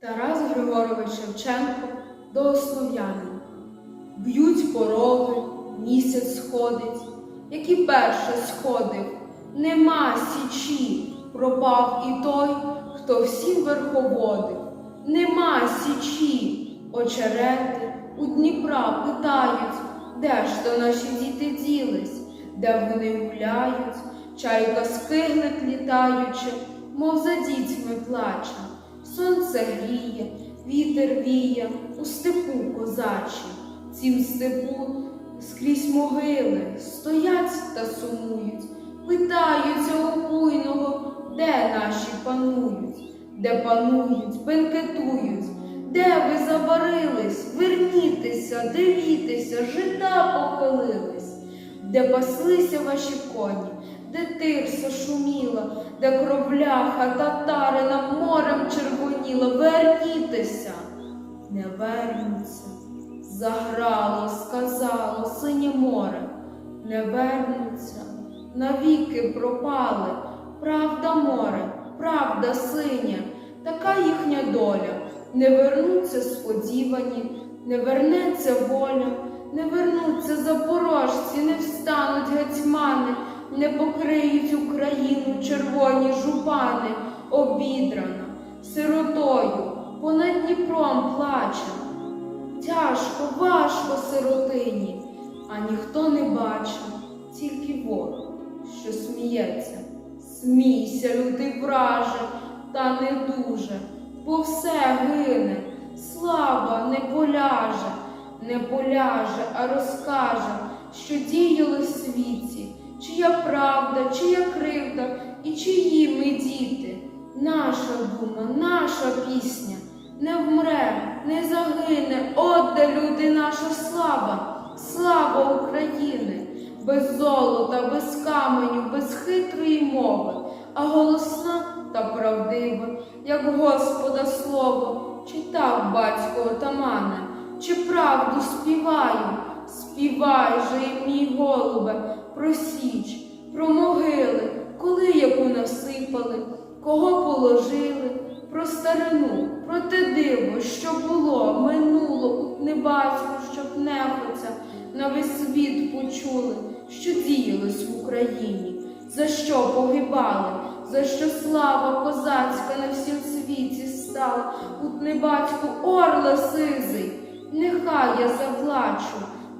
Тарас Григорович Шевченко до основ'янина. Б'ють пороги, місяць сходить, як і перше сходив. Нема січі, пропав і той, хто всім верховодив. Нема січі, очерети у Дніпра питають, де ж то наші діти ділись, де вони гуляють, чайка скиглить літаючи, мов за дітьми плаче. Сонце гріє, вітер віє у степу козачі. Цім степу скрізь могили стоять та сумують, питаються у де наші панують, де панують, бенкетують, де ви забарились, вернітеся, дивітеся, жита похилились, де паслися ваші коні, де тирса шуміла, де кровляха татарина морем червоніла, вернітеся, не вернуться. Заграло, сказало синє море, не вернуться, навіки пропали, правда море, правда синя, така їхня доля, не вернуться сподівані, не вернеться воля, не вернуться запорожці, не встануть гетьмани, не покриють Україну червоні жупани, обідрана, сиротою, понад Дніпром плаче. Тяжко, важко сиротині, а ніхто не бачив, тільки ворог, що сміється. Смійся, лютий враже, та не дуже, бо все гине, слава не поляже, не поляже, а розкаже, що діяло в світі, чия правда, чия кривда і чиї ми діти. Наша дума, наша пісня. Не вмре, не загине, отде люди наша слава, слава України, без золота, без каменю, без хитрої мови, а голосна та правдива, як Господа слово, читав батько отамане, чи правду співаю, співай же і мій голубе, про січ, про могили, коли яку насипали, кого положили про старину, про те диво, що було, минуло, не батьку, щоб нехотя на весь світ почули, що діялось в Україні, за що погибали, за що слава козацька на всім світі стала, От не батьку орла сизий, нехай я заплачу,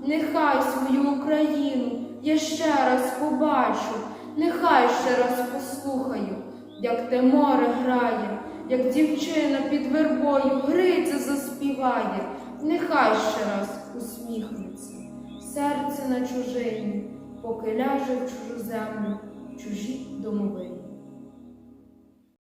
нехай свою Україну я ще раз побачу, нехай ще раз послухаю, як те море грає як дівчина під вербою Гриця заспіває, нехай ще раз усміхнеться, серце на чужині, поки ляже в чужу землю, чужі домовині.